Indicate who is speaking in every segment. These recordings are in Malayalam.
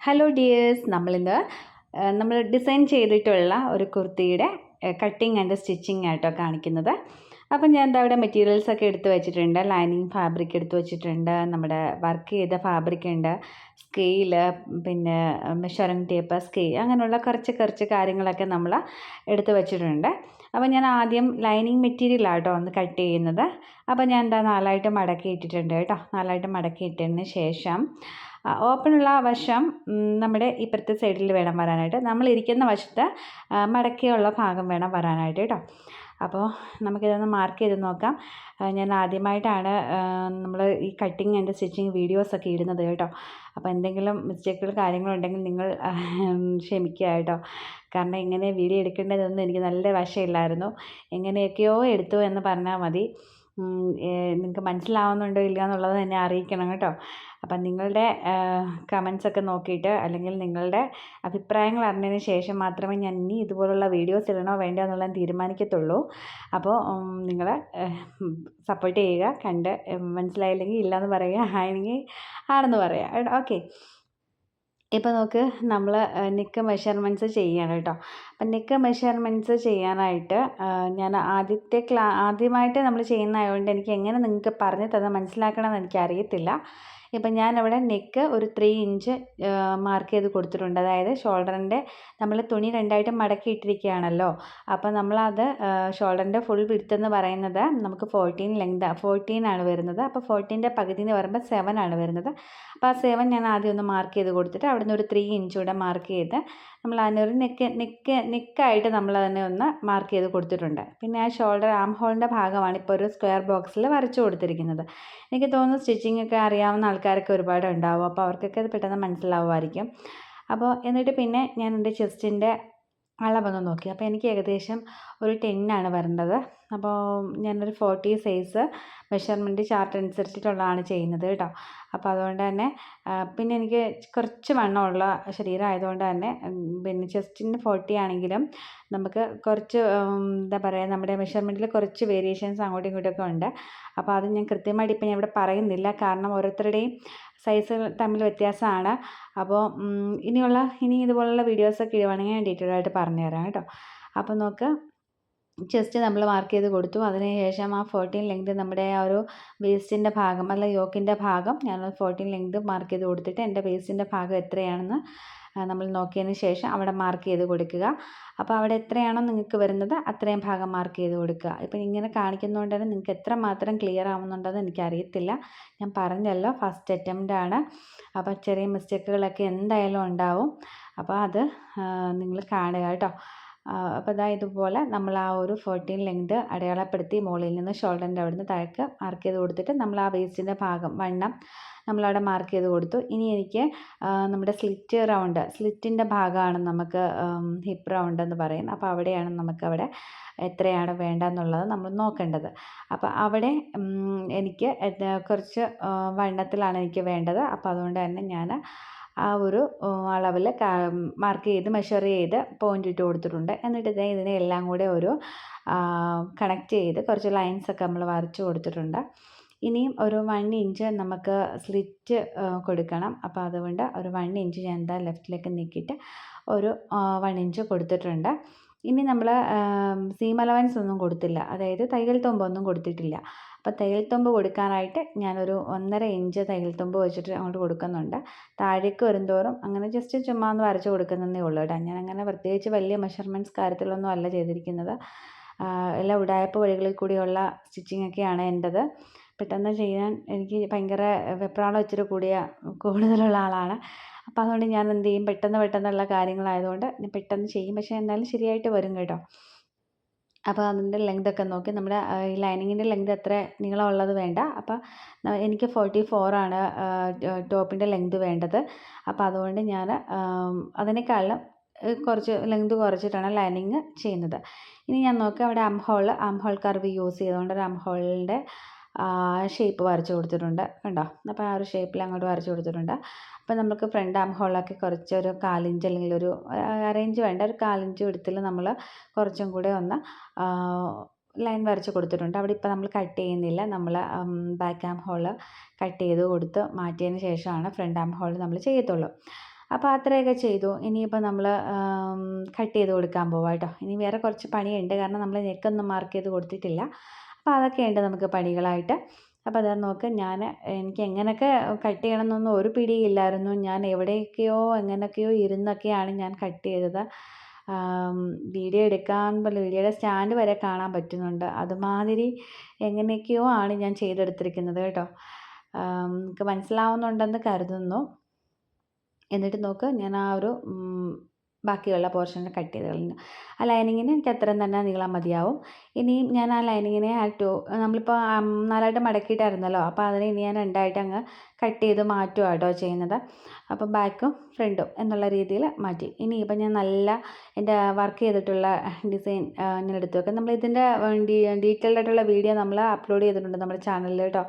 Speaker 1: ഹലോ ഡിയേഴ്സ് നമ്മളിന്ന് നമ്മൾ ഡിസൈൻ ചെയ്തിട്ടുള്ള ഒരു കുർത്തിയുടെ കട്ടിങ് ആൻഡ് സ്റ്റിച്ചിങ് ആയിട്ടോ കാണിക്കുന്നത്. അപ്പം ഞാൻ എന്താ ഇവിടെ മെറ്റീരിയൽസ് ഒക്കെ എടുത്ത് വെച്ചിട്ടുണ്ട് ലൈനിങ് ഫാബ്രിക് എടുത്ത് വെച്ചിട്ടുണ്ട് നമ്മുടെ വർക്ക് ചെയ്ത ഫാബ്രിക് ഉണ്ട് സ്കെയിൽ പിന്നെ മെഷറിംഗ് ടേപ്പ് സ്കെയിൽ അങ്ങനെയുള്ള കുറച്ച് കുറച്ച് കാര്യങ്ങളൊക്കെ നമ്മൾ എടുത്ത് വെച്ചിട്ടുണ്ട്. അപ്പോൾ ഞാൻ ആദ്യം ലൈനിങ് മെറ്റീരിയലാട്ടോ ഒന്ന് കട്ട് ചെയ്യുന്നത്. അപ്പോൾ ഞാൻ എന്താ നാലായിട്ട് മടക്കി ഇട്ടിട്ടുണ്ട് കേട്ടോ നാലായിട്ട് മടക്കി ഇട്ടതിന് ശേഷം ഓപ്പണുള്ള വശം നമ്മുടെ ഇപ്പുറത്തെ സൈഡിൽ വേണം വരാനായിട്ട്. നമ്മളിരിക്കുന്ന വശത്ത് മടക്കിയുള്ള ഭാഗം വേണം വരാനായിട്ട് കേട്ടോ അപ്പോൾ നമുക്കിതൊന്ന് മാർക്ക് ചെയ്ത് നോക്കാം. ഞാൻ ആദ്യമായിട്ടാണ് നമ്മൾ ഈ കട്ടിങ് ആൻഡ് സ്റ്റിച്ചിങ് വീഡിയോസൊക്കെ ഇടുന്നത് കേട്ടോ. അപ്പോൾ എന്തെങ്കിലും മിസ്റ്റേക്കുകൾ കാര്യങ്ങളുണ്ടെങ്കിൽ നിങ്ങൾ ക്ഷമിക്കുക കേട്ടോ. കാരണം ഇങ്ങനെ വീഡിയോ എടുക്കേണ്ടതൊന്നും എനിക്ക് നല്ല വശമില്ലായിരുന്നു. എങ്ങനെയൊക്കെയോ എടുത്തു എന്ന് പറഞ്ഞാൽ മതി. നിങ്ങൾക്ക് മനസ്സിലാവുന്നുണ്ടോ ഇല്ല എന്നുള്ളത് എന്നെ അറിയിക്കണം കേട്ടോ. അപ്പം നിങ്ങളുടെ കമൻസ് ഒക്കെ നോക്കിയിട്ട് അല്ലെങ്കിൽ നിങ്ങളുടെ അഭിപ്രായങ്ങൾ അറിഞ്ഞതിന് ശേഷം മാത്രമേ ഞാൻ ഇനി ഇതുപോലുള്ള വീഡിയോസ് ഇടണോ വേണ്ടോ എന്നുള്ളത് തീരുമാനിക്കത്തുള്ളൂ. അപ്പോൾ നിങ്ങൾ സപ്പോർട്ട് ചെയ്യുക. കണ്ട് മനസ്സിലായില്ലെങ്കിൽ ഇല്ലയെന്ന് പറയുക ആണെങ്കിൽ ആണെന്ന് പറയുക. ഓക്കെ ഇപ്പോൾ നോക്ക് നമ്മൾ നെക്ക് മെഷർമെന്റ്സ് ചെയ്യണം കേട്ടോ. അപ്പം നെക്ക് മെഷർമെന്റ്സ് ചെയ്യാനായിട്ട് ഞാൻ ആദ്യത്തെ ക്ലാ ആദ്യമായിട്ട് നമ്മൾ ചെയ്യുന്ന ചെയ്യുന്നതായതുകൊണ്ട് എനിക്ക് എങ്ങനെ നിങ്ങൾക്ക് പറഞ്ഞു തന്നെ മനസ്സിലാക്കണമെന്ന് എനിക്കറിയത്തില്ല. ഇപ്പം ഞാനവിടെ നെക്ക് ഒരു ത്രീ ഇഞ്ച് മാർക്ക് ചെയ്ത് കൊടുത്തിട്ടുണ്ട്. അതായത് ഷോൾഡറിന്റെ നമ്മൾ തുണി രണ്ടായിട്ട് മടക്കി ഇട്ടിരിക്കുകയാണല്ലോ. അപ്പം നമ്മളത് ഷോൾഡറിന്റെ ഫുൾ വിടുത്ത് എന്ന് പറയുന്നത് നമുക്ക് ഫോർട്ടീൻ ലെങ്ത് ഫോർട്ടീൻ ആണ് വരുന്നത്. അപ്പോൾ ഫോർട്ടീന്റെ പകുതി എന്ന് പറയുമ്പോൾ സെവൻ ആണ് വരുന്നത്. അപ്പോൾ ആ സെവൻ ഞാൻ ആദ്യം ഒന്ന് മാർക്ക് ചെയ്ത് കൊടുത്തിട്ട് അവിടെ നിന്ന് ഒരു ത്രീ ഇഞ്ച് കൂടെ മാർക്ക് ചെയ്ത് നമ്മൾ അതിനൊരു നെക്ക് നെക്ക് നെക്കായിട്ട് നമ്മൾ അതിനെ ഒന്ന് മാർക്ക് ചെയ്ത് കൊടുത്തിട്ടുണ്ട്. പിന്നെ ആ ഷോൾഡർ ആം ഹോളിന്റെ ഭാഗമാണ് ഇപ്പോൾ ഒരു സ്ക്വയർ ബോക്സിൽ വരച്ചു കൊടുത്തിരിക്കുന്നത്. എനിക്ക് തോന്നുന്നു സ്റ്റിച്ചിങ് ഒക്കെ അറിയാവുന്ന ആൾക്കാരൊക്കെ ഒരുപാട് ഉണ്ടാവും. അപ്പോൾ അവർക്കൊക്കെ അത് പെട്ടെന്ന് മനസ്സിലാവുമായിരിക്കും. അപ്പോൾ എന്നിട്ട് പിന്നെ ഞാൻ എന്റെ ചെസ്റ്റിന്റെ അളവൊന്ന് നോക്കി. അപ്പോൾ എനിക്ക് ഏകദേശം ഒരു ടെന്നാണ് വരേണ്ടത്. അപ്പോൾ ഞാനൊരു ഫോർട്ടി സൈസ് മെഷർമെന്റ് ചാർട്ട് അനുസരിച്ചിട്ടുള്ളതാണ് ചെയ്യുന്നത് കേട്ടോ. അപ്പോൾ അതുകൊണ്ട് തന്നെ പിന്നെ എനിക്ക് കുറച്ച് വണ്ണമുള്ള ശരീരം ആയതുകൊണ്ട് തന്നെ പിന്നെ ചെസ്റ്റിന് ഫോർട്ടി ആണെങ്കിലും നമുക്ക് കുറച്ച് എന്താ പറയുക നമ്മുടെ മെഷർമെന്റിൽ കുറച്ച് വേരിയേഷൻസ് അങ്ങോട്ടും ഇങ്ങോട്ടും ഒക്കെ ഉണ്ട്. അപ്പോൾ അത് ഞാൻ കൃത്യമായിട്ട് ഇപ്പം ഞാൻ ഇവിടെ പറയുന്നില്ല. കാരണം ഓരോരുത്തരുടെയും സൈസ് തമ്മിൽ വ്യത്യാസമാണ്. അപ്പോൾ ഇനിയുള്ള ഇനി ഇതുപോലുള്ള വീഡിയോസൊക്കെ ഇടുവാണെങ്കിൽ ഞാൻ ഡീറ്റെയിൽ ആയിട്ട് പറഞ്ഞു തരാം കേട്ടോ. അപ്പോൾ നോക്ക് ചെസ്റ്റ് നമ്മൾ മാർക്ക് ചെയ്ത് കൊടുത്തു. അതിന് ശേഷം ആ ഫോർട്ടീൻ ലെങ്ത് നമ്മുടെ ആ ഒരു വേസ്റ്റിന്റെ ഭാഗം അല്ല യോക്കിന്റെ ഭാഗം ഞാൻ ഫോർട്ടീൻ ലെങ്ത് മാർക്ക് ചെയ്ത് കൊടുത്തിട്ട് എന്റെ വേസ്റ്റിന്റെ ഭാഗം എത്രയാണെന്ന് നമ്മൾ നോക്കിയതിന് ശേഷം അവിടെ മാർക്ക് ചെയ്ത് കൊടുക്കുക. അപ്പോൾ അവിടെ എത്രയാണോ നിങ്ങൾക്ക് വരുന്നത് അത്രയും ഭാഗം മാർക്ക് ചെയ്ത് കൊടുക്കുക. ഇപ്പം ഇങ്ങനെ കാണിക്കുന്നതുകൊണ്ട് തന്നെ നിങ്ങൾക്ക് എത്ര മാത്രം ക്ലിയർ ആവുന്നുണ്ടെന്ന് എനിക്കറിയത്തില്ല. ഞാൻ പറഞ്ഞല്ലോ ഫസ്റ്റ് അറ്റംപ്റ്റ് ആണ്. അപ്പോൾ ചെറിയ മിസ്റ്റേക്കുകളൊക്കെ എന്തായാലും ഉണ്ടാവും. അപ്പോൾ അത് നിങ്ങൾ കാണുക കേട്ടോ. അപ്പോൾ ഇതാ ഇതുപോലെ നമ്മൾ ആ ഒരു ഫോർട്ടീൻ ലെങ്ത് അടയാളപ്പെടുത്തി മുകളിൽ നിന്ന് ഷോൾഡറിന്റെ അവിടെ നിന്ന് താഴേക്ക് മാർക്ക് ചെയ്ത് കൊടുത്തിട്ട് നമ്മൾ ആ വേസ്റ്റിന്റെ ഭാഗം വണ്ണം നമ്മളവിടെ മാർക്ക് ചെയ്ത് കൊടുത്തു. ഇനി എനിക്ക് നമ്മുടെ സ്ലിറ്റ് റൗണ്ട് സ്ലിറ്റിന്റെ ഭാഗമാണ് നമുക്ക് ഹിപ്പ് റൗണ്ട് എന്ന് പറയുന്നത്. അപ്പോൾ അവിടെയാണ് നമുക്കവിടെ എത്രയാണ് വേണ്ടതെന്നുള്ളത് നമ്മൾ നോക്കേണ്ടത്. അപ്പോൾ അവിടെ എനിക്ക് കുറച്ച് വണ്ണത്തിലാണ് എനിക്ക് വേണ്ടത്. അപ്പോൾ അതുകൊണ്ട് തന്നെ ഞാൻ ആ ഒരു അളവിൽ മാർക്ക് ചെയ്ത് മെഷർ ചെയ്ത് പോയിന്റ് ഇട്ട് കൊടുത്തിട്ടുണ്ട്. എന്നിട്ട് ഇതേ ഇതിനെ എല്ലാം കൂടെ ഒരു കണക്ട് ചെയ്ത് കുറച്ച് ലൈൻസൊക്കെ നമ്മൾ വരച്ച് കൊടുത്തിട്ടുണ്ട്. ഇനിയും ഒരു വൺ ഇഞ്ച് നമുക്ക് സ്ലിറ്റ് കൊടുക്കണം. അപ്പോൾ അതുകൊണ്ട് ഒരു വൺ ഇഞ്ച് ഞാൻ എന്താ ലെഫ്റ്റിലേക്ക് നീക്കിയിട്ട് ഒരു വൺ ഇഞ്ച് കൊടുത്തിട്ടുണ്ട്. ഇനി നമ്മൾ സീം അലവൻസ് ഒന്നും കൊടുത്തില്ല. അതായത് തയ്യൽ ഒന്നും കൊടുത്തിട്ടില്ല. അപ്പോൾ തയ്യൽ തുമ്പ് കൊടുക്കാനായിട്ട് ഞാനൊരു ഒന്നര ഇഞ്ച് തയ്യൽ തുമ്പ് വെച്ചിട്ട് അങ്ങോട്ട് കൊടുക്കുന്നുണ്ട്. താഴേക്ക് വരുംതോറും അങ്ങനെ ജസ്റ്റ് ചുമ്മാ ഒന്ന് വരച്ച് കൊടുക്കുന്നതേ ഉള്ളൂ കേട്ടോ. ഞാൻ അങ്ങനെ പ്രത്യേകിച്ച് വലിയ മെഷർമെന്റ്സ് കാര്യത്തിലൊന്നും അല്ല ചെയ്തിരിക്കുന്നത്. എല്ലാ ഉടായ്പ വഴികളിൽ കൂടിയുള്ള സ്റ്റിച്ചിങ് ഒക്കെയാണ് എന്റെത് പെട്ടെന്ന് ചെയ്യാൻ എനിക്ക് ഭയങ്കര വെപ്രാളം ഇച്ചിരി കൂടിയ കൂടുതലുള്ള ആളാണ്. അപ്പോൾ അതുകൊണ്ട് ഞാൻ എന്ത് ചെയ്യും? പെട്ടെന്ന് പെട്ടെന്നുള്ള കാര്യങ്ങളായതുകൊണ്ട് ഞാൻ പെട്ടെന്ന് ചെയ്യും. പക്ഷേ എന്നാലും ശരിയായിട്ട് വരും കേട്ടോ. അപ്പോൾ അതിന്റെ ലെങ്തൊക്കെ നോക്കി. നമ്മുടെ ഈ ലൈനിങ്ങിന്റെ ലെങ്ത് എത്ര നീളമുള്ളത് വേണ്ട. അപ്പോൾ എനിക്ക് ഫോർട്ടി ഫോറാണ് ടോപ്പിന്റെ ലെങ്ത് വേണ്ടത്. അപ്പോൾ അതുകൊണ്ട് ഞാൻ അതിനേക്കാളും കുറച്ച് ലെങ്ത് കുറച്ചിട്ടാണ് ലൈനിങ് ചെയ്യുന്നത്. ഇനി ഞാൻ നോക്കാം. അവിടെ അംഹോൾ അംഹോൾ കർവ് യൂസ് ചെയ്തുകൊണ്ട് ഒരു അം ഹോളിന്റെ ഷേപ്പ് വരച്ച് കൊടുത്തിട്ടുണ്ട്. കണ്ടോ? അപ്പോൾ ആ ഒരു ഷേപ്പിൽ അങ്ങോട്ട് വരച്ച് കൊടുത്തിട്ടുണ്ട്. അപ്പോൾ നമുക്ക് ഫ്രണ്ട് ആം ഹോളൊക്കെ കുറച്ചൊരു കാലിഞ്ച് അല്ലെങ്കിൽ ഒരു അരയിഞ്ച് വേണ്ട ഒരു കാലിഞ്ച് വിടത്തിൽ നമ്മൾ കുറച്ചും കൂടെ ഒന്ന് ലൈൻ വരച്ച് കൊടുത്തിട്ടുണ്ട്. അവിടെ ഇപ്പോൾ നമ്മൾ കട്ട് ചെയ്യുന്നില്ല. നമ്മൾ ബാക്ക് ആം ഹോൾ കട്ട് ചെയ്ത് കൊടുത്ത് മാറ്റിയതിന് ശേഷമാണ് ഫ്രണ്ട് ആം ഹോൾ നമ്മൾ ചെയ്യത്തുള്ളൂ. അപ്പോൾ അത്രയൊക്കെ ചെയ്തു. ഇനിയിപ്പോൾ നമ്മൾ കട്ട് ചെയ്ത് കൊടുക്കാൻ പോവാം കേട്ടോ. ഇനി വേറെ കുറച്ച് പണിയുണ്ട്. കാരണം നമ്മൾ നെക്കൊന്നും മാർക്ക് ചെയ്ത് കൊടുത്തിട്ടില്ല. അപ്പോൾ അതൊക്കെയുണ്ട് നമുക്ക് പണികളായിട്ട്. അപ്പോൾ അതാ നോക്ക് ഞാൻ എനിക്ക് എങ്ങനെയൊക്കെ കട്ട് ചെയ്യണമെന്നൊന്നും ഒരു പിടിയില്ലായിരുന്നു ഞാൻ എവിടെയൊക്കെയോ എങ്ങനെയൊക്കെയോ ഇരുന്നൊക്കെയാണ് ഞാൻ കട്ട് ചെയ്തത്. വീഡിയോ എടുക്കാൻ വീഡിയോയുടെ സ്റ്റാൻഡ് വരെ കാണാൻ പറ്റുന്നുണ്ട്. അതുമാതിരി എങ്ങനെയൊക്കെയോ ആണ് ഞാൻ ചെയ്തെടുത്തിരിക്കുന്നത് കേട്ടോ. നിങ്ങൾക്ക് മനസ്സിലാവുന്നുണ്ടെന്ന് കരുതുന്നു. എന്നിട്ട് നോക്ക് ഞാൻ ആ ഒരു ബാക്കിയുള്ള പോർഷൻ കട്ട് ചെയ്ത് കളഞ്ഞു ആ ലൈനിങ്ങിന് എനിക്ക് അത്രയും തന്നെ നീളം മതിയാവും. ഇനിയും ഞാൻ ആ ലൈനിങ്ങിനെ ആ ടു നമ്മളിപ്പോൾ നാലായിട്ട് മടക്കിയിട്ടായിരുന്നല്ലോ. അപ്പോൾ അതിനെ ഇനി ഞാൻ രണ്ടായിട്ട് അങ്ങ് കട്ട് ചെയ്ത് മാറ്റുക കേട്ടോ ചെയ്യുന്നത്. അപ്പോൾ ബാക്കും ഫ്രണ്ടും എന്നുള്ള രീതിയിൽ മാറ്റി. ഇനി ഇപ്പം ഞാൻ നല്ല എന്റെ വർക്ക് ചെയ്തിട്ടുള്ള ഡിസൈൻ ഞാൻ എടുത്തു വെക്കാം. നമ്മൾ ഇതിന്റെ ഡീറ്റെയിൽഡ് ആയിട്ടുള്ള വീഡിയോ നമ്മൾ അപ്ലോഡ് ചെയ്തിട്ടുണ്ട് നമ്മുടെ ചാനലിൽ കേട്ടോ.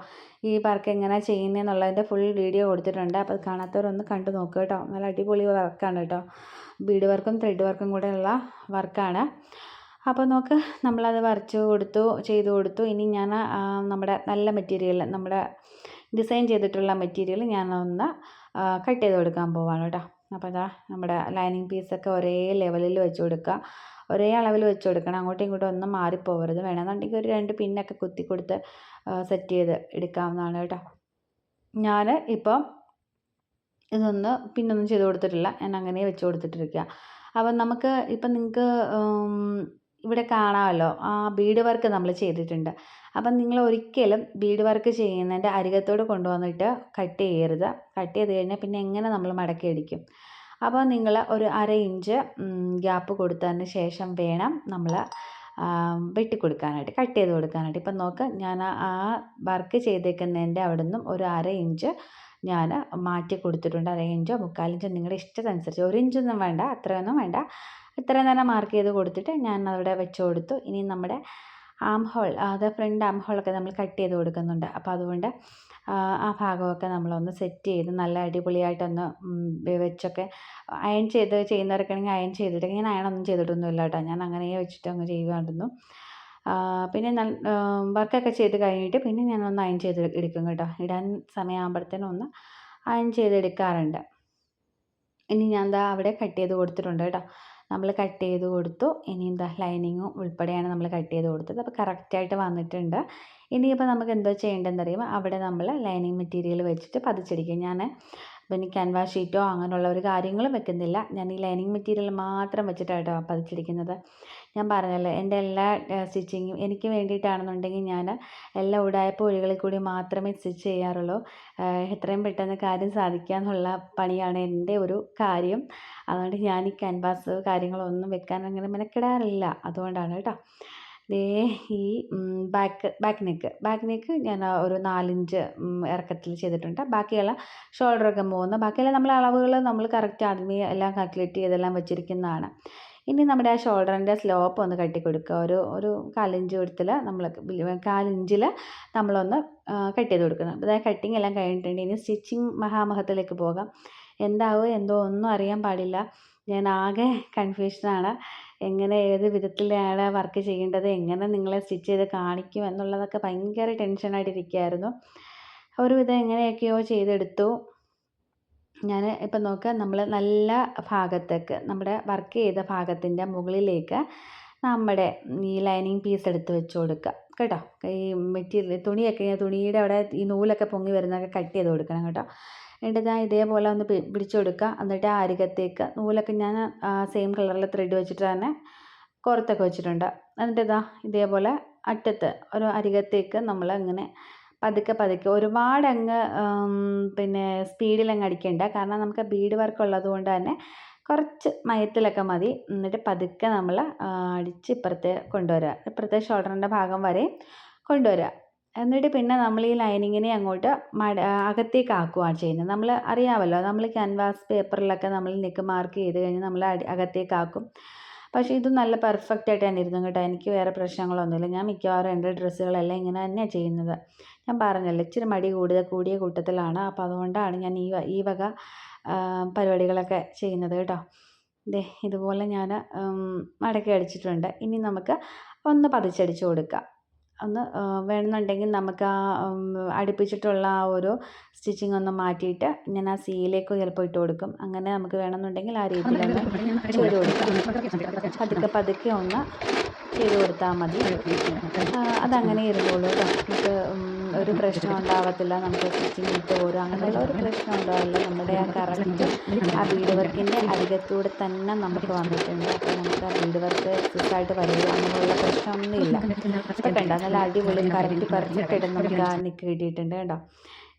Speaker 1: ഈ വർക്ക് എങ്ങനെയാണ് ചെയ്യുന്നതെന്നുള്ളതിന്റെ ഫുൾ വീഡിയോ കൊടുത്തിട്ടുണ്ട്. അപ്പോൾ അത് കാണാത്തവരൊന്ന് കണ്ടു നോക്കുക കേട്ടോ. നല്ല അടിപൊളി വർക്കാണ് കേട്ടോ. ബീഡ് വർക്കും ത്രെഡ് വർക്കും കൂടെ ഉള്ള വർക്കാണ്. അപ്പോൾ നോക്ക് നമ്മളത് വരച്ച് കൊടുത്തു ചെയ്തു കൊടുത്തു. ഇനി ഞാൻ നമ്മുടെ നല്ല മെറ്റീരിയൽ നമ്മുടെ ഡിസൈൻ ചെയ്തിട്ടുള്ള മെറ്റീരിയൽ ഞാനൊന്ന് കട്ട് ചെയ്ത് കൊടുക്കാൻ പോവാണ് കേട്ടോ. അപ്പോൾ ഇതാ നമ്മുടെ ലൈനിങ് പീസൊക്കെ ഒരേ ലെവലിൽ വെച്ച് കൊടുക്കുക. ഒരേ അളവിൽ വെച്ച് കൊടുക്കണം. അങ്ങോട്ടും ഇങ്ങോട്ടും ഒന്നും മാറിപ്പോകരുത് വേണമെന്നുണ്ടെങ്കിൽ ഒരു രണ്ട് പിന്നൊക്കെ കുത്തി കൊടുത്ത് സെറ്റ് ചെയ്ത് എടുക്കാവുന്നതാണ് കേട്ടോ. ഞാൻ ഇപ്പോൾ ഇതൊന്ന് പിന്നൊന്നും ചെയ്ത് കൊടുത്തിട്ടില്ല. ഞാൻ അങ്ങനെ വെച്ച് കൊടുത്തിട്ടിരിക്കുക. അപ്പം നമുക്ക് ഇപ്പം നിങ്ങൾക്ക് ഇവിടെ കാണാമല്ലോ. ആ ബീഡ് വർക്ക് നമ്മൾ ചെയ്തിട്ടുണ്ട്. അപ്പം നിങ്ങൾ ഒരിക്കലും ബീഡ് വർക്ക് ചെയ്യുന്നതിന്റെ അരികത്തോട് കൊണ്ടുവന്നിട്ട് കട്ട് ചെയ്യരുത്. കട്ട് ചെയ്ത് കഴിഞ്ഞാൽ പിന്നെ എങ്ങനെ നമ്മൾ മടക്കി അടിക്കും. അപ്പോൾ നിങ്ങൾ ഒരു അര ഇഞ്ച് ഗ്യാപ്പ് കൊടുത്തതിന് ശേഷം വേണം നമ്മൾ വെട്ടിക്കൊടുക്കാനായിട്ട് കട്ട് ചെയ്ത് കൊടുക്കാനായിട്ട്. ഇപ്പം നോക്ക് ഞാൻ ആ വർക്ക് ചെയ്തേക്കുന്നതിന്റെ അവിടെ നിന്നും ഒരു അര ഇഞ്ച് ഞാൻ മാറ്റി കൊടുത്തിട്ടുണ്ട്. അര ഇഞ്ചോ മുക്കാലിഞ്ചോ നിങ്ങളുടെ ഇഷ്ടത്തിനനുസരിച്ച് ഒരു ഇഞ്ചൊന്നും വേണ്ട അത്രയൊന്നും വേണ്ട. ഇത്രയും തന്നെ മാർക്ക് ചെയ്ത് കൊടുത്തിട്ട് ഞാൻ അവിടെ വെച്ച് കൊടുത്തു. ഇനി നമ്മുടെ ആം ഹോൾ അത് ഫ്രണ്ട് ആം ഹോളൊക്കെ നമ്മൾ കട്ട് ചെയ്ത് കൊടുക്കുന്നുണ്ട്. അപ്പോൾ അതുകൊണ്ട് ആ ഭാഗമൊക്കെ നമ്മളൊന്ന് സെറ്റ് ചെയ്ത് നല്ല അടിപൊളിയായിട്ടൊന്ന് വെച്ചൊക്കെ അയൺ ചെയ്ത് ചെയ്യുന്നവരൊക്കെ ആണെങ്കിൽ അയൺ ചെയ്തിട്ട് ഞാൻ അയണൊന്നും ചെയ്തിട്ടൊന്നുമില്ല കേട്ടോ. ഞാൻ അങ്ങനെ വെച്ചിട്ട് അങ്ങ് ചെയ്യുമായിരുന്നു പിന്നെ വർക്കൊക്കെ ചെയ്ത് കഴിഞ്ഞിട്ട് പിന്നെ ഞാനൊന്ന് അയൺ ചെയ്ത് എടുക്കും കേട്ടോ. ഇടാൻ സമയമാകുമ്പോഴത്തേനും ഒന്ന് അയൺ ചെയ്തെടുക്കാറുണ്ട് ഇനി ഞാൻ എന്താ അവിടെ കട്ട് ചെയ്ത് കൊടുത്തിട്ടുണ്ട് കേട്ടോ. നമ്മൾ കട്ട് ചെയ്ത് കൊടുത്തു. ഇനി എന്താ ലൈനിങ്ങും ഉൾപ്പെടെയാണ് നമ്മൾ കട്ട് ചെയ്ത് കൊടുത്തത്. അപ്പോൾ കറക്റ്റായിട്ട് വന്നിട്ടുണ്ട്. ഇനിയിപ്പോൾ നമുക്ക് എന്തോ ചെയ്യേണ്ടതെന്ന് അറിയുമ്പോൾ അവിടെ നമ്മൾ ലൈനിങ് മെറ്റീരിയൽ വെച്ചിട്ട് പതിച്ചടിക്കും ഞാൻ പിന്നെ ക്യാൻവാസ് ഷീറ്റോ അങ്ങനെയുള്ള ഒരു കാര്യങ്ങളും വെക്കുന്നില്ല. ഞാൻ ഈ ലൈനിങ് മെറ്റീരിയൽ മാത്രം വെച്ചിട്ടാണ് കേട്ടോ പതിച്ചിരിക്കുന്നത്. ഞാൻ പറഞ്ഞല്ലോ എന്റെ എല്ലാ സ്റ്റിച്ചിങ്ങും എനിക്ക് വേണ്ടിയിട്ടാണെന്നുണ്ടെങ്കിൽ ഞാൻ എല്ലാ ഉടായ്പ വഴികളിൽ കൂടി മാത്രമേ സ്റ്റിച്ച് ചെയ്യാറുള്ളൂ. എത്രയും പെട്ടെന്ന് കാര്യം സാധിക്കുക എന്നുള്ള പണിയാണ് എന്റെ ഒരു കാര്യം. അതുകൊണ്ട് ഞാൻ ഈ ക്യാൻവാസ് കാര്യങ്ങളൊന്നും വെക്കാൻ അങ്ങനെ മെനക്കെടാറില്ല. അതുകൊണ്ടാണ് കേട്ടോ. ദേ ഈ back back neck back neck ഞാൻ ഒരു നാലിഞ്ച് ഇറക്കത്തിൽ ചെയ്തിട്ടുണ്ട്. ബാക്കിയുള്ള ഷോൾഡറൊക്കെ മൂന്ന്. ബാക്കിയുള്ള നമ്മൾ അളവുകൾ നമ്മൾ കറക്റ്റ് ആദ്യമേ എല്ലാം കാൽക്കുലേറ്റ് ചെയ്തെല്ലാം വെച്ചിരിക്കുന്നതാണ്. ഇനി നമ്മുടെ ആ ഷോൾഡറിന്റെ സ്ലോപ്പ് ഒന്ന് കട്ടി കൊടുക്കുക ഒരു ഒരു കാലിഞ്ച് കൊടുത്തിൽ നമ്മൾ കാലിഞ്ചിൽ നമ്മളൊന്ന് കട്ട് ചെയ്ത് കൊടുക്കണം. അതായത് കട്ടിങ് എല്ലാം കഴിഞ്ഞിട്ടുണ്ട്. ഇനി സ്റ്റിച്ചിങ് മഹാമഹത്തിലേക്ക് പോകാം. എന്താവോ എന്തോ ഒന്നും അറിയാൻ പാടില്ല. ഞാൻ ആകെ കൺഫ്യൂഷനാണ് എങ്ങനെ ഏത് വിധത്തിലാണ് വർക്ക് ചെയ്യേണ്ടത്? എങ്ങനെ നിങ്ങളെ സ്റ്റിച്ച് ചെയ്ത് കാണിക്കും? എന്നുള്ളതൊക്കെ ഭയങ്കര ടെൻഷനായിട്ടിരിക്കുകയായിരുന്നു ഒരുവിധം എങ്ങനെയൊക്കെയോ ചെയ്തെടുത്തു. ഞാൻ ഇപ്പം നോക്കുക നമ്മൾ നല്ല ഭാഗത്തേക്ക് നമ്മുടെ വർക്ക് ചെയ്ത ഭാഗത്തിന്റെ മുകളിലേക്ക് നമ്മുടെ ഈ ലൈനിങ് പീസ് എടുത്ത് വെച്ച് കൊടുക്കുക. കേട്ടോ? ഈ മെറ്റീരിയൽ തുണിയൊക്കെ തുണിയുടെ അവിടെ ഈ നൂലൊക്കെ പൊങ്ങി വരുന്നതൊക്കെ കട്ട് ചെയ്ത് കൊടുക്കണം കേട്ടോ. എന്നിട്ട് ഇതേപോലെ ഒന്ന് പിടിച്ചു കൊടുക്കുക. എന്നിട്ട് ആ അരികത്തേക്ക് നൂലൊക്കെ ഞാൻ സെയിം കളറിൽ ത്രെഡ് വെച്ചിട്ട് തന്നെ കോർത്തൊക്കെ വെച്ചിട്ടുണ്ട്. എന്നിട്ട് ഇതാ ഇതേപോലെ അറ്റത്ത് ഒരു അരികത്തേക്ക് നമ്മൾ ഇങ്ങനെ പതുക്കെ പതുക്കെ. ഒരുപാട് അങ്ങ് പിന്നെ സ്പീഡിൽ അങ്ങ് അടിക്കണ്ട. കാരണം നമുക്ക് ബീഡ് വർക്ക് ഉള്ളത് കൊണ്ട് തന്നെ കുറച്ച് മയത്തിലൊക്കെ മതി. എന്നിട്ട് പതുക്കെ നമ്മൾ അടിച്ച് ഇപ്പുറത്തെ കൊണ്ടുവരിക ഇപ്പുറത്തെ ഷോൾഡറിന്റെ ഭാഗം വരെ കൊണ്ടുവരിക എന്നിട്ട് പിന്നെ നമ്മൾ ഈ ലൈനിങ്ങിനെ അങ്ങോട്ട് മട അകത്തേക്ക് ആക്കുകയാണ് ചെയ്യുന്നത്. നമ്മൾ അറിയാമല്ലോ നമ്മൾ ക്യാൻവാസ് പേപ്പറിലൊക്കെ നമ്മൾ നെക്ക് മാർക്ക് ചെയ്ത് കഴിഞ്ഞാൽ നമ്മൾ അകത്തേക്ക് ആക്കും. പക്ഷേ ഇത് നല്ല പെർഫെക്റ്റ് ആയിട്ട് തന്നെ ഇരുന്നു കേട്ടോ. എനിക്ക് വേറെ പ്രശ്നങ്ങളൊന്നുമില്ല. ഞാൻ മിക്കവാറും എന്റെ ഡ്രസ്സുകളെല്ലാം ഇങ്ങനെ തന്നെയാണ് ചെയ്യുന്നത്. ഞാൻ പറഞ്ഞല്ലോ ഇച്ചിരി മടി കൂടുതൽ കൂടിയ കൂട്ടത്തിലാണ്. അപ്പോൾ അതുകൊണ്ടാണ് ഞാൻ ഈ ഈ വക പരിപാടികളൊക്കെ ചെയ്യുന്നത് കേട്ടോ. ദേ ഇതുപോലെ ഞാൻ മടക്കി അടിച്ചിട്ടുണ്ട്. ഇനി നമുക്ക് ഒന്ന് പതിച്ചടിച്ച് കൊടുക്കാം. ഒന്ന് വേണമെന്നുണ്ടെങ്കിൽ നമുക്ക് ആ അടുപ്പിച്ചിട്ടുള്ള ആ ഒരു സ്റ്റിച്ചിങ് ഒന്ന് മാറ്റിയിട്ട് ഞാൻ ആ സീയിലേക്ക് ചിലപ്പോൾ ഇട്ട് കൊടുക്കും. അങ്ങനെ നമുക്ക് വേണമെന്നുണ്ടെങ്കിൽ ആ രീതിയിലൊന്ന് ചെയ്ത് കൊടുക്കാം. പതുക്കെ പതുക്കെ ഒന്ന് ചെയ്ത് കൊടുത്താൽ മതി. അതങ്ങനെ ഇരുന്നോളൂ കേട്ടോ. നമുക്ക് ഒരു പ്രശ്നം ഉണ്ടാവത്തില്ല. നമുക്ക് സ്റ്റിച്ചിങ് ഇട്ട് പോരും. അങ്ങനെയുള്ള ഒരു പ്രശ്നം ഉണ്ടാവില്ല. നമ്മുടെ ആ കറക്റ്റ് ആ ബീഡ് വർക്കിന്റെ അരികത്തൂടെ തന്നെ നമുക്ക് വന്നിട്ടുണ്ട്. അപ്പോൾ നമുക്ക് ആ ബീഡ് വർക്ക് എക്സസായിട്ട് വരിക അങ്ങനെയുള്ള പ്രശ്നമൊന്നുമില്ല. ഇപ്പം കണ്ടോ? നല്ല അടിപൊളി കറക്റ്റ് പെർഫെക്റ്റ് ആയിട്ട് നമുക്ക് ആ നിക്ക് കിട്ടിയിട്ടുണ്ട് കേട്ടോ.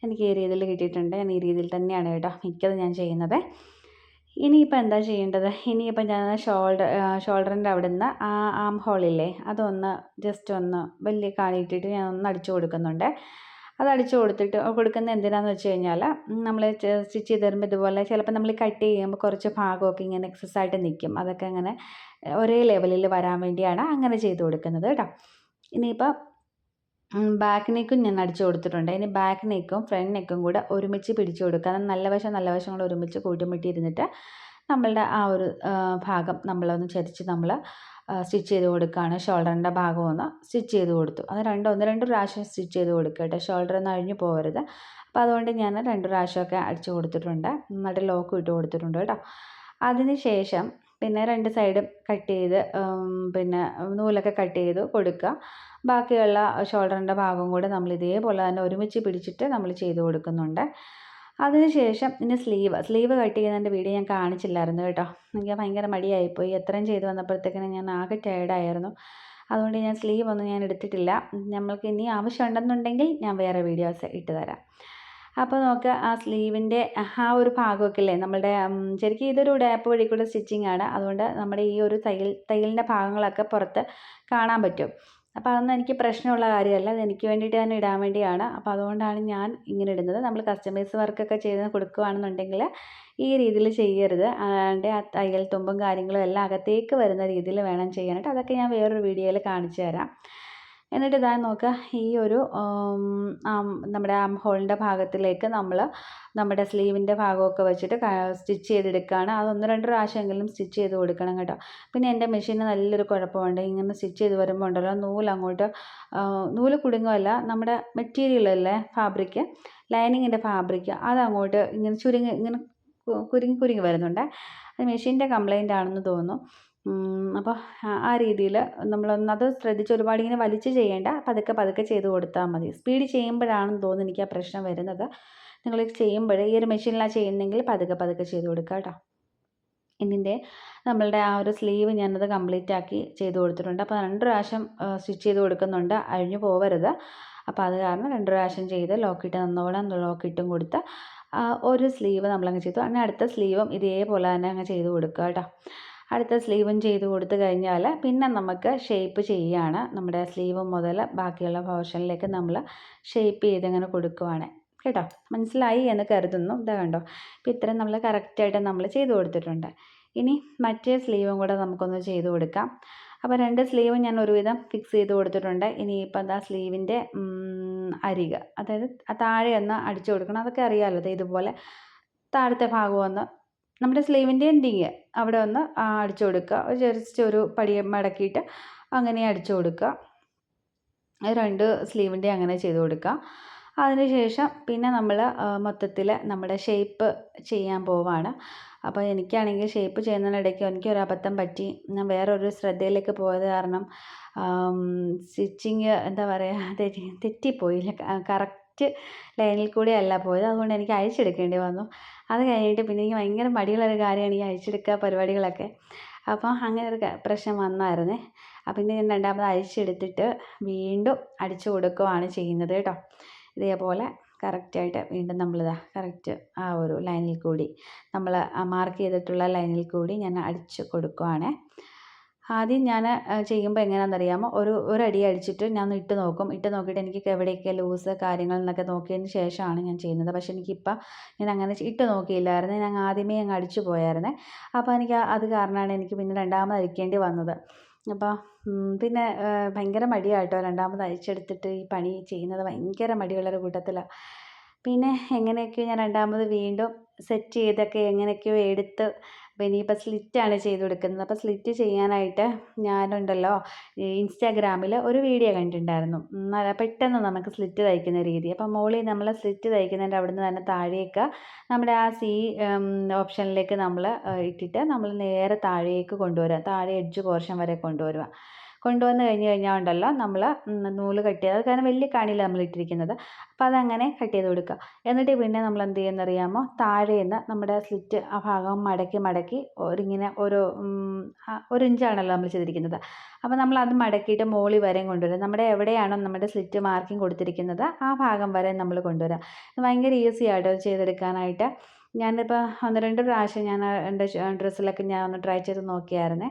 Speaker 1: എനിക്ക് ഈ രീതിയിൽ കിട്ടിയിട്ടുണ്ട്. ഞാൻ ഈ രീതിയിൽ തന്നെയാണ് കേട്ടോ മിക്കത് ഞാൻ ചെയ്യുന്നത്. ഇനിയിപ്പോൾ എന്താ ചെയ്യേണ്ടത്? ഇനിയിപ്പോൾ ഞാൻ ഷോൾഡർ ഷോൾഡറിന്റെ അവിടെ നിന്ന് ആ ആം ഹോളില്ലേ അതൊന്ന് ജസ്റ്റ് ഒന്ന് വലിയ കാണിയിട്ടിട്ട് ഞാൻ ഒന്ന് അടിച്ചു കൊടുക്കുന്നുണ്ട്. അത് അടിച്ചു കൊടുത്തിട്ട് കൊടുക്കുന്ന എന്തിനാന്ന് വെച്ച് കഴിഞ്ഞാൽ നമ്മൾ സ്റ്റിച്ച് ചെയ്ത് തരുമ്പോൾ ഇതുപോലെ ചിലപ്പോൾ നമ്മൾ കട്ട് ചെയ്യുമ്പോൾ കുറച്ച് ഭാഗമൊക്കെ ഇങ്ങനെ എക്സസ് ആയിട്ട് നിൽക്കും അതൊക്കെ അങ്ങനെ ഒരേ ലെവലിൽ വരാൻ വേണ്ടിയാണ് അങ്ങനെ ചെയ്ത് കൊടുക്കുന്നത് കേട്ടോ. ഇനിയിപ്പോൾ ബാക്ക് നെക്കും ഞാൻ അടിച്ചു കൊടുത്തിട്ടുണ്ട്. ഇനി ബാക്ക് നെക്കും ഫ്രണ്ട് നെക്കും കൂടെ ഒരുമിച്ച് പിടിച്ചു കൊടുക്കുക. നല്ല വശം നല്ല വശം കൂടെ ഒരുമിച്ച് കൂട്ടിമുട്ടിയിരുന്നിട്ട് നമ്മളുടെ ആ ഒരു ഭാഗം നമ്മളൊന്ന് ചരിച്ച് നമ്മൾ സ്റ്റിച്ച് ചെയ്ത് കൊടുക്കുകയാണ്. ഷോൾഡറിന്റെ ഭാഗം ഒന്ന് സ്റ്റിച്ച് ചെയ്ത് കൊടുത്തു. അത് രണ്ട് ഒന്ന് രണ്ട് പ്രാവശ്യം സ്റ്റിച്ച് ചെയ്ത് കൊടുക്കുക കേട്ടോ. ഷോൾഡർ ഒന്ന് അഴിഞ്ഞു പോകരുത്. അപ്പോൾ അതുകൊണ്ട് ഞാൻ രണ്ട് പ്രാവശ്യമൊക്കെ അടിച്ചു കൊടുത്തിട്ടുണ്ട്. നന്നായിട്ട് ലോക്ക് ഇട്ട് കൊടുത്തിട്ടുണ്ട് കേട്ടോ. അതിന് ശേഷം പിന്നെ രണ്ട് സൈഡും കട്ട് ചെയ്ത് പിന്നെ നൂലൊക്കെ കട്ട് ചെയ്ത് കൊടുക്കുക. ബാക്കിയുള്ള ഷോൾഡറിന്റെ ഭാഗം കൂടെ നമ്മൾ ഇതേപോലെ തന്നെ ഒരുമിച്ച് പിടിച്ചിട്ട് നമ്മൾ ചെയ്ത് കൊടുക്കുന്നുണ്ട്. അതിനുശേഷം ഇനി സ്ലീവ് സ്ലീവ് കട്ട് ചെയ്യുന്നതിന്റെ വീഡിയോ ഞാൻ കാണിച്ചില്ലായിരുന്നു കേട്ടോ. എനിക്ക് ഭയങ്കര മടിയായിപ്പോയി. എത്രയും ചെയ്ത് വന്നപ്പോഴത്തേക്കിനും ഞാൻ ആകെ ടയേർഡായിരുന്നു അതുകൊണ്ട് ഞാൻ സ്ലീവ് ഒന്നും ഞാൻ എടുത്തിട്ടില്ല. നമ്മൾക്ക് ഇനി ആവശ്യമുണ്ടെന്നുണ്ടെങ്കിൽ ഞാൻ വേറെ വീഡിയോസ് ഇട്ട് തരാം. അപ്പോൾ നോക്കുക ആ സ്ലീവിന്റെ ആ ഒരു ഭാഗമൊക്കെ അല്ലേ നമ്മളുടെ ശരിക്കും ഇതൊരു ഡാപ്പ് വഴിക്കുള്ള സ്റ്റിച്ചിങ് ആണ്. അതുകൊണ്ട് നമ്മുടെ ഈ ഒരു തയ്യൽ തയ്യലിന്റെ ഭാഗങ്ങളൊക്കെ പുറത്ത് കാണാൻ പറ്റും. അപ്പോൾ അതൊന്നും എനിക്ക് പ്രശ്നമുള്ള കാര്യമല്ല. അത് എനിക്ക് വേണ്ടിയിട്ട് തന്നെ ഇടാൻ വേണ്ടിയാണ്. അപ്പോൾ അതുകൊണ്ടാണ് ഞാൻ ഇങ്ങനെ ഇടുന്നത്. നമ്മൾ കസ്റ്റമൈസ് വർക്കൊക്കെ ചെയ്ത് കൊടുക്കുകയാണെന്നുണ്ടെങ്കിൽ ഈ രീതിയിൽ ചെയ്യരുത്. അതിന്റെ ആ തയ്യൽ തുമ്പും കാര്യങ്ങളും എല്ലാം അകത്തേക്ക് വരുന്ന രീതിയിൽ വേണം ചെയ്യാനായിട്ട്. അതൊക്കെ ഞാൻ വേറൊരു വീഡിയോയിൽ കാണിച്ചു തരാം. എന്നിട്ട് ഇതാ നോക്കുക ഈ ഒരു നമ്മുടെ ആം ഹോളിന്റെ ഭാഗത്തിലേക്ക് നമ്മൾ നമ്മുടെ സ്ലീവിന്റെ ഭാഗമൊക്കെ വെച്ചിട്ട് സ്റ്റിച്ച് ചെയ്തെടുക്കുകയാണ് അത് ഒന്ന് രണ്ട് പ്രാവശ്യമെങ്കിലും സ്റ്റിച്ച് ചെയ്ത് കൊടുക്കണം കേട്ടോ. പിന്നെ എന്റെ മെഷീന് നല്ലൊരു കുഴപ്പമുണ്ട്. ഇങ്ങനെ സ്റ്റിച്ച് ചെയ്ത് വരുമ്പോൾ ഉണ്ടല്ലോ നൂൽ അങ്ങോട്ട് നൂൽ കുടുങ്ങുമല്ല നമ്മുടെ മെറ്റീരിയൽ അല്ലേ ഫാബ്രിക് ലൈനിങ്ങിന്റെ ഫാബ്രിക് അതങ്ങോട്ട് ഇങ്ങനെ ചുരുങ്ങി ഇങ്ങനെ കുരുങ്ങി കുരുങ്ങി വരുന്നുണ്ട്. അത് മെഷീന്റെ കംപ്ലൈന്റ് ആണെന്ന് തോന്നുന്നു. അപ്പോൾ ആ രീതിയിൽ നമ്മളൊന്നത് ശ്രദ്ധിച്ച് ഒരുപാട് ഇങ്ങനെ വലിച്ച് ചെയ്യേണ്ട പതുക്കെ പതുക്കെ ചെയ്ത് കൊടുത്താൽ മതി. സ്പീഡ് ചെയ്യുമ്പോഴാണെന്ന് തോന്നുന്നു എനിക്ക് ആ പ്രശ്നം വരുന്നത്. നിങ്ങൾ ചെയ്യുമ്പോൾ ഈ ഒരു മെഷീനിലാണ് ചെയ്യുന്നതെങ്കിൽ പതുക്കെ പതുക്കെ ചെയ്ത് കൊടുക്കുക കേട്ടോ ഇതിന്റെ നമ്മളുടെ ആ ഒരു സ്ലീവ് ഞാനത് കംപ്ലീറ്റ് ആക്കി ചെയ്ത് കൊടുത്തിട്ടുണ്ട്. അപ്പോൾ രണ്ട് പ്രാവശ്യം സ്റ്റിച്ച് ചെയ്ത് കൊടുക്കുന്നുണ്ട്. അഴിഞ്ഞു പോവരുത്. അപ്പോൾ അത് കാരണം രണ്ട് പ്രാവശ്യം ചെയ്ത് ലോക്കിട്ട് നന്നോളം ലോക്കിട്ടും കൊടുത്ത് ഒരു സ്ലീവ് നമ്മളങ്ങ് ചെയ്തു. അങ്ങനെ അടുത്ത സ്ലീവും ഇതേപോലെ തന്നെ അങ്ങ് ചെയ്ത് കൊടുക്കുക കേട്ടോ അടുത്ത സ്ലീവും ചെയ്ത് കൊടുത്തു കഴിഞ്ഞാൽ പിന്നെ നമുക്ക് ഷേപ്പ് ചെയ്യുകയാണ് നമ്മുടെ സ്ലീവ് മുതൽ ബാക്കിയുള്ള പോർഷനിലേക്ക് നമ്മൾ ഷേപ്പ് ചെയ്ത് ഇങ്ങനെ കൊടുക്കുവാണ്. കേട്ടോ? മനസ്സിലായി എന്ന് കരുതുന്നു. ഇതാ കണ്ടോ? ഇപ്പം ഇത്രയും നമ്മൾ കറക്റ്റായിട്ട് നമ്മൾ ചെയ്ത് കൊടുത്തിട്ടുണ്ട്. ഇനി മറ്റേ സ്ലീവും കൂടെ നമുക്കൊന്ന് ചെയ്ത് കൊടുക്കാം. അപ്പോൾ രണ്ട് സ്ലീവും ഞാൻ ഒരുവിധം ഫിക്സ് ചെയ്ത് കൊടുത്തിട്ടുണ്ട്. ഇനിയിപ്പോൾ എന്താ സ്ലീവിന്റെ അരിക. അതായത് താഴെ ഒന്ന് അടിച്ചു കൊടുക്കണം. അതൊക്കെ അറിയാമല്ലോ ഇതുപോലെ താഴത്തെ ഭാഗം ഒന്ന് നമ്മുടെ സ്ലീവിന്റെ എൻഡിങ് അവിടെ ഒന്ന് അടിച്ചു കൊടുക്കുക. ജസ്റ്റ് ഒരു പടി മടക്കിയിട്ട് അങ്ങനെ അടിച്ചു കൊടുക്കുക. രണ്ട് സ്ലീവിന്റെ അങ്ങനെ ചെയ്ത് കൊടുക്കുക. അതിനുശേഷം പിന്നെ നമ്മൾ മൊത്തത്തിൽ നമ്മുടെ ഷേപ്പ് ചെയ്യാൻ പോവാണ്. അപ്പോൾ എനിക്കാണെങ്കിൽ ഷേപ്പ് ചെയ്യുന്നതിനിടയ്ക്ക് എനിക്കൊരു അബദ്ധം പറ്റി. ഞാൻ വേറൊരു ശ്രദ്ധയിലേക്ക് പോയത് കാരണം സ്റ്റിച്ചിങ് എന്താ പറയുക തെറ്റി തെറ്റിപ്പോയി കറക്റ്റ് കറക്റ്റ് ലൈനിൽ കൂടെ അല്ല പോയത്. അതുകൊണ്ട് എനിക്ക് അഴിച്ചെടുക്കേണ്ടി വന്നു. അത് കഴിഞ്ഞിട്ട് പിന്നെ എനിക്ക് ഭയങ്കര മടിയുള്ളൊരു കാര്യമാണ് ഈ അഴിച്ചെടുക്കുക പരിപാടികളൊക്കെ. അപ്പോൾ അങ്ങനെ ഒരു പ്രശ്നം വന്നായിരുന്നേ. അപ്പം പിന്നെ ഞാൻ രണ്ടാമത് അഴിച്ചെടുത്തിട്ട് വീണ്ടും അടിച്ചു കൊടുക്കുകയാണ് ചെയ്യുന്നത് കേട്ടോ. ഇതേപോലെ കറക്റ്റായിട്ട് വീണ്ടും നമ്മളിതാ കറക്റ്റ് ആ ഒരു ലൈനിൽ കൂടി നമ്മൾ മാർക്ക് ചെയ്തിട്ടുള്ള ലൈനിൽ കൂടി ഞാൻ അടിച്ചു കൊടുക്കുവാണേ. ആദ്യം ഞാൻ ചെയ്യുമ്പോൾ എങ്ങനെയാണെന്ന് അറിയാമോ ഒരു ഒരടി അടിച്ചിട്ട് ഞാൻ ഇട്ട് നോക്കും. ഇട്ട് നോക്കിയിട്ട് എനിക്ക് എവിടെയൊക്കെ ലൂസ് കാര്യങ്ങൾ എന്നൊക്കെ നോക്കിയതിന് ശേഷമാണ് ഞാൻ ചെയ്യുന്നത്. പക്ഷേ എനിക്കിപ്പം ഞാൻ അങ്ങനെ ഇട്ട് നോക്കിയില്ലായിരുന്നു. ഞാൻ ആദ്യമേ അങ്ങ് അടിച്ചു പോയായിരുന്നേ. അപ്പോൾ എനിക്ക് അത് കാരണമാണ് എനിക്ക് പിന്നെ രണ്ടാമത് അരിക്കേണ്ടി വന്നത്. അപ്പോൾ പിന്നെ ഭയങ്കര മടിയായിട്ടോ രണ്ടാമത് അഴിച്ചെടുത്തിട്ട് ഈ പണി ചെയ്യുന്നത് ഭയങ്കര മടിയുള്ളൊരു കൂട്ടത്തിലാണ് പിന്നെ എങ്ങനെയൊക്കെയോ ഞാൻ രണ്ടാമത് വീണ്ടും സെറ്റ് ചെയ്തൊക്കെ എങ്ങനെയൊക്കെയോ എടുത്ത് അപ്പോൾ ഇനിയിപ്പോൾ സ്ലിറ്റാണ് ചെയ്ത് കൊടുക്കുന്നത്. അപ്പോൾ സ്ലിറ്റ് ചെയ്യാനായിട്ട് ഞാനുണ്ടല്ലോ ഇൻസ്റ്റാഗ്രാമിൽ ഒരു വീഡിയോ കണ്ടിട്ടുണ്ടായിരുന്നു. നല്ല പെട്ടെന്ന് നമുക്ക് സ്ലിറ്റ് തയ്ക്കുന്ന രീതി. അപ്പോൾ മോളിൽ നമ്മൾ സ്ലിറ്റ് തയ്ക്കുന്നതിന്റെ അവിടുന്ന് തന്നെ താഴേക്ക് നമ്മുടെ ആ സി ഓപ്ഷനിലേക്ക് നമ്മൾ ഇട്ടിട്ട് നമ്മൾ നേരെ താഴേക്ക് കൊണ്ടുവരിക താഴെ എഡ്ജ് പോർഷൻ വരെ കൊണ്ടുവരിക കൊണ്ടുവന്ന് കഴിഞ്ഞ് കഴിഞ്ഞാൽ ഉണ്ടല്ലോ നമ്മൾ നൂൽ കട്ട് ചെയ്ത് കാരണം വലിയ കാണിയില്ല നമ്മൾ ഇട്ടിരിക്കുന്നത്. അപ്പോൾ അതങ്ങനെ കട്ട് ചെയ്ത് കൊടുക്കുക. എന്നിട്ട് പിന്നെ നമ്മൾ എന്ത് ചെയ്യുന്നറിയാമോ താഴേന്ന് നമ്മുടെ സ്ലിറ്റ് ആ ഭാഗം മടക്കി മടക്കി ഒരിങ്ങനെ ഒരു ഒരു ഇഞ്ചാണല്ലോ നമ്മൾ ചെയ്തിരിക്കുന്നത്. അപ്പോൾ നമ്മൾ അത് മടക്കിയിട്ട് മോളി വരെയും കൊണ്ടുവരിക നമ്മുടെ എവിടെയാണോ നമ്മുടെ സ്ലിറ്റ് മാർക്കിംഗ് കൊടുത്തിരിക്കുന്നത് ആ ഭാഗം വരെ നമ്മൾ കൊണ്ടുവരിക ഭയങ്കര ഈസി ആയിട്ട് ചെയ്തെടുക്കാനായിട്ട് ഞാനിപ്പോൾ ഒന്ന് രണ്ട് പ്രാവശ്യം ഞാൻ എന്റെ ഡ്രസ്സിലൊക്കെ ഞാൻ ഒന്ന് ട്രൈ ചെയ്ത് നോക്കിയായിരുന്നു.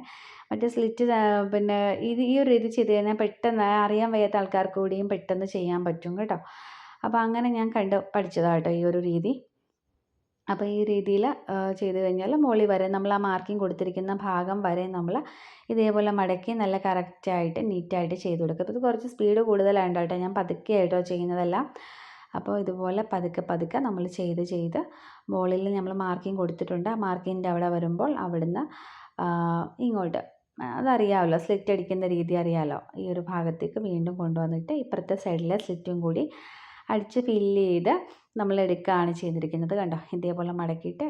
Speaker 1: മറ്റേ സ്ലിറ്റ് പിന്നെ ഇത് ഈ ഒരു രീതി ചെയ്ത് കഴിഞ്ഞാൽ പെട്ടെന്ന് അറിയാൻ വയ്യാത്ത ആൾക്കാർക്ക് കൂടിയും പെട്ടെന്ന് ചെയ്യാൻ പറ്റും കേട്ടോ. അപ്പോൾ അങ്ങനെ ഞാൻ കണ്ട് പഠിച്ചതാണ് കേട്ടോ ഈ ഒരു രീതി. അപ്പോൾ ഈ രീതിയിൽ ചെയ്ത് കഴിഞ്ഞാൽ മോളി വരെ നമ്മൾ ആ മാർക്കിംഗ് കൊടുത്തിരിക്കുന്ന ഭാഗം വരെ നമ്മൾ ഇതേപോലെ മടക്കി നല്ല കറക്റ്റായിട്ട് നീറ്റായിട്ട് ചെയ്ത് കൊടുക്കുക അപ്പോൾ ഇത് കുറച്ച് സ്പീഡ് കൂടുതലാണ് കേട്ടോ ഞാൻ പതുക്കെ ആയിട്ടോ ചെയ്യുന്നതല്ല. അപ്പോൾ ഇതുപോലെ പതുക്കെ പതുക്കെ നമ്മൾ ചെയ്ത് ചെയ്ത് മുകളിൽ നമ്മൾ മാർക്കിംഗ് കൊടുത്തിട്ടുണ്ട്. ആ മാർക്കിങ്ങിന്റെ അവിടെ വരുമ്പോൾ അവിടുന്ന് ഇങ്ങോട്ട് അതറിയാമല്ലോ സ്ലിറ്റ് അടിക്കുന്ന രീതി അറിയാമല്ലോ. ഈ ഒരു ഭാഗത്തേക്ക് വീണ്ടും കൊണ്ടുവന്നിട്ട് ഇപ്പുറത്തെ സൈഡിലെ സ്ലിറ്റും കൂടി അടിച്ച് ഫില്ല് ചെയ്ത് നമ്മൾ എടുക്കുകയാണ് ചെയ്തിരിക്കുന്നത്. കണ്ടോ? ഇതേപോലെ മടക്കിയിട്ട്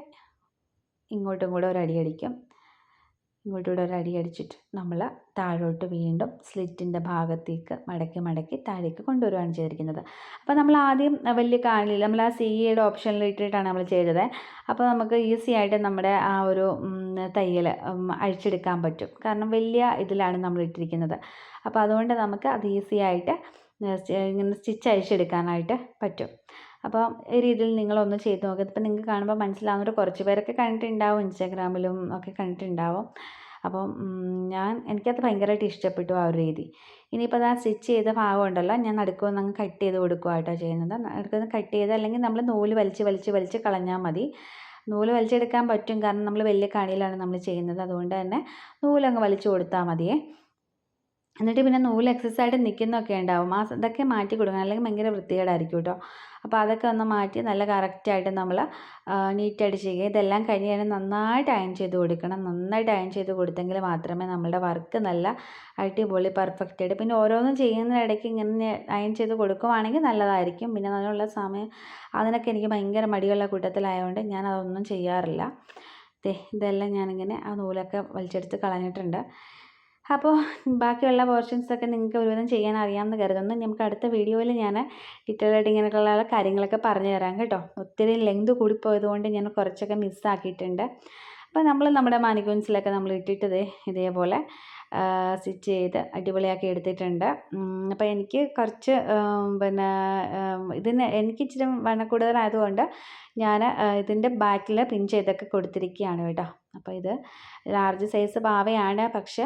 Speaker 1: ഇങ്ങോട്ടും കൂടെ ഒരു അടി അടിക്കും. ഇങ്ങോട്ടൂടെ ഒരു അടി അടിച്ചിട്ട് നമ്മൾ താഴോട്ട് വീണ്ടും സ്ലിറ്റിന്റെ ഭാഗത്തേക്ക് മടക്കി മടക്കി താഴേക്ക് കൊണ്ടുവരികയാണ് ചെയ്തിരിക്കുന്നത്. അപ്പോൾ നമ്മൾ ആദ്യം വലിയ കാണില്ല നമ്മൾ ആ സി എയുടെ ഓപ്ഷനിൽ ഇട്ടിട്ടാണ് നമ്മൾ ചെയ്തത്. അപ്പോൾ നമുക്ക് ഈസി ആയിട്ട് നമ്മുടെ ആ ഒരു തയ്യൽ അഴിച്ചെടുക്കാൻ പറ്റും. കാരണം വലിയ ഇതിലാണ് നമ്മൾ ഇട്ടിരിക്കുന്നത്. അപ്പോൾ അതുകൊണ്ട് നമുക്ക് അത് ഈസി ആയിട്ട് ഇങ്ങനെ സ്റ്റിച്ച് അഴിച്ചെടുക്കാനായിട്ട് പറ്റും. അപ്പോൾ ഈ രീതിയിൽ നിങ്ങളൊന്ന് ചെയ്ത് നോക്കുക ഇതിപ്പോൾ നിങ്ങൾക്ക് കാണുമ്പോൾ മനസ്സിലാവുന്നൊരു കുറച്ച് പേരൊക്കെ കണ്ടിട്ടുണ്ടാവും ഇൻസ്റ്റാഗ്രാമിലും ഒക്കെ കണ്ടിട്ടുണ്ടാവും. അപ്പം ഞാൻ എനിക്കത് ഭയങ്കരമായിട്ട് ഇഷ്ടപ്പെട്ടു ആ ഒരു രീതി. ഇനിയിപ്പോൾ അത് സ്റ്റിച്ച് ചെയ്ത ഭാഗം ഉണ്ടല്ലോ ഞാൻ നടുക്കുമെന്ന് അങ്ങ് കട്ട് ചെയ്ത് കൊടുക്കുക കേട്ടോ ചെയ്യുന്നത്. നടുക്കൊന്ന് കട്ട് ചെയ്ത് അല്ലെങ്കിൽ നമ്മൾ നൂൽ വലിച്ച് വലിച്ച് വലിച്ച് കളഞ്ഞാൽ മതി. നൂൽ വലിച്ചെടുക്കാൻ പറ്റും കാരണം നമ്മൾ വലിയ കണിയിലാണ് നമ്മൾ ചെയ്യുന്നത്. അതുകൊണ്ട് തന്നെ നൂലങ്ങ് വലിച്ചു കൊടുത്താൽ മതിയേ. എന്നിട്ട് പിന്നെ നൂൽ എക്സസ് ആയിട്ട് നിൽക്കുന്നൊക്കെ ഉണ്ടാവും. ആ ഇതൊക്കെ മാറ്റി കൊടുക്കണം. അല്ലെങ്കിൽ ഭയങ്കര വൃത്തികേടായിരിക്കും കേട്ടോ അപ്പോൾ അതൊക്കെ ഒന്ന് മാറ്റി നല്ല കറക്റ്റായിട്ട് നമ്മൾ നീറ്റായിട്ട് ചെയ്യുക. ഇതെല്ലാം കഴിഞ്ഞ് കഴിഞ്ഞാൽ നന്നായിട്ട് അയൺ ചെയ്ത് കൊടുക്കണം. നന്നായിട്ട് അയൺ ചെയ്ത് കൊടുത്തെങ്കിൽ മാത്രമേ നമ്മുടെ വർക്ക് നല്ല അടിപൊളി പെർഫെക്റ്റ് ആയിട്ട്. പിന്നെ ഓരോന്നും ചെയ്യുന്നതിനിടയ്ക്ക് ഇങ്ങനെ അയൺ ചെയ്ത് കൊടുക്കുവാണെങ്കിൽ നല്ലതായിരിക്കും. പിന്നെ അതിനുള്ള സമയം അതിനൊക്കെ എനിക്ക് ഭയങ്കര മടിയുള്ള കൂട്ടത്തിലായതുകൊണ്ട് ഞാൻ അതൊന്നും ചെയ്യാറില്ല. ഇതെല്ലാം ഞാനിങ്ങനെ ആ നൂലൊക്കെ വലിച്ചെടുത്ത് കളഞ്ഞിട്ടുണ്ട്. അപ്പോൾ ബാക്കിയുള്ള പോർഷൻസൊക്കെ നിങ്ങൾക്ക് ഒരുവിധം ചെയ്യാൻ അറിയാമെന്ന് കരുതുന്നു. നമുക്ക് അടുത്ത വീഡിയോയിൽ ഞാൻ ഡീറ്റെയിൽ ആയിട്ട് ഇങ്ങനെയുള്ള കാര്യങ്ങളൊക്കെ പറഞ്ഞു തരാം കേട്ടോ. ഒത്തിരി ലെങ്ത് കൂടിപ്പോയതുകൊണ്ട് ഞാൻ കുറച്ചൊക്കെ മിസ്സാക്കിയിട്ടുണ്ട് അപ്പോൾ നമ്മൾ നമ്മുടെ മാനിക്യൂൻസിലൊക്കെ നമ്മൾ ഇട്ടിട്ടത് ഇതേപോലെ. സ്റ്റിച്ച് ചെയ്ത് അടിപൊളിയാക്കി എടുത്തിട്ടുണ്ട്. അപ്പോൾ എനിക്ക് കുറച്ച് പിന്നെ ഇതിന് എനിക്ക് ഇച്ചിരി വണ്ണം കൂടുതലായതുകൊണ്ട് ഞാൻ ഇതിന്റെ ബാക്കിൽ പിൻ ചെയ്തൊക്കെ കൊടുത്തിരിക്കുകയാണ് കേട്ടോ. അപ്പോൾ ഇത് ലാർജ് സൈസ് പാവയാണ്. പക്ഷേ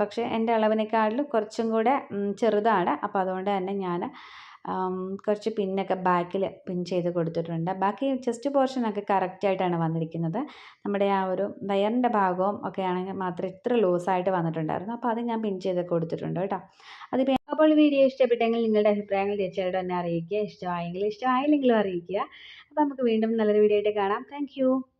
Speaker 1: പക്ഷേ എന്റെ അളവിനേക്കാളിലും കുറച്ചും കൂടെ ചെറുതാണ്. അപ്പോൾ അതുകൊണ്ട് തന്നെ ഞാൻ കുറച്ച് പിന്നൊക്കെ ബാക്കിൽ പിൻ ചെയ്ത് കൊടുത്തിട്ടുണ്ട്. ബാക്കി ചെസ്റ്റ് പോർഷനൊക്കെ കറക്റ്റായിട്ടാണ് വന്നിരിക്കുന്നത്. നമ്മുടെ ആ ഒരു വയറിന്റെ ഭാഗവും ഒക്കെ ആണെങ്കിൽ മാത്രം ഇത്ര ലൂസായിട്ട് വന്നിട്ടുണ്ടായിരുന്നു. അപ്പോൾ അത് ഞാൻ പിൻ ചെയ്ത് കൊടുത്തിട്ടുണ്ട് കേട്ടോ. അതിപ്പോൾ അപ്പോൾ വീഡിയോ ഇഷ്ടപ്പെട്ടെങ്കിൽ നിങ്ങളുടെ അഭിപ്രായങ്ങൾ തീർച്ചയായിട്ടും എന്നെ അറിയിക്കുക. ഇഷ്ടമായെങ്കിൽ ഇഷ്ടമായില്ലെങ്കിലും അറിയിക്കുക. അപ്പോൾ നമുക്ക് വീണ്ടും നല്ലൊരു വീഡിയോ ആയിട്ട് കാണാം. താങ്ക്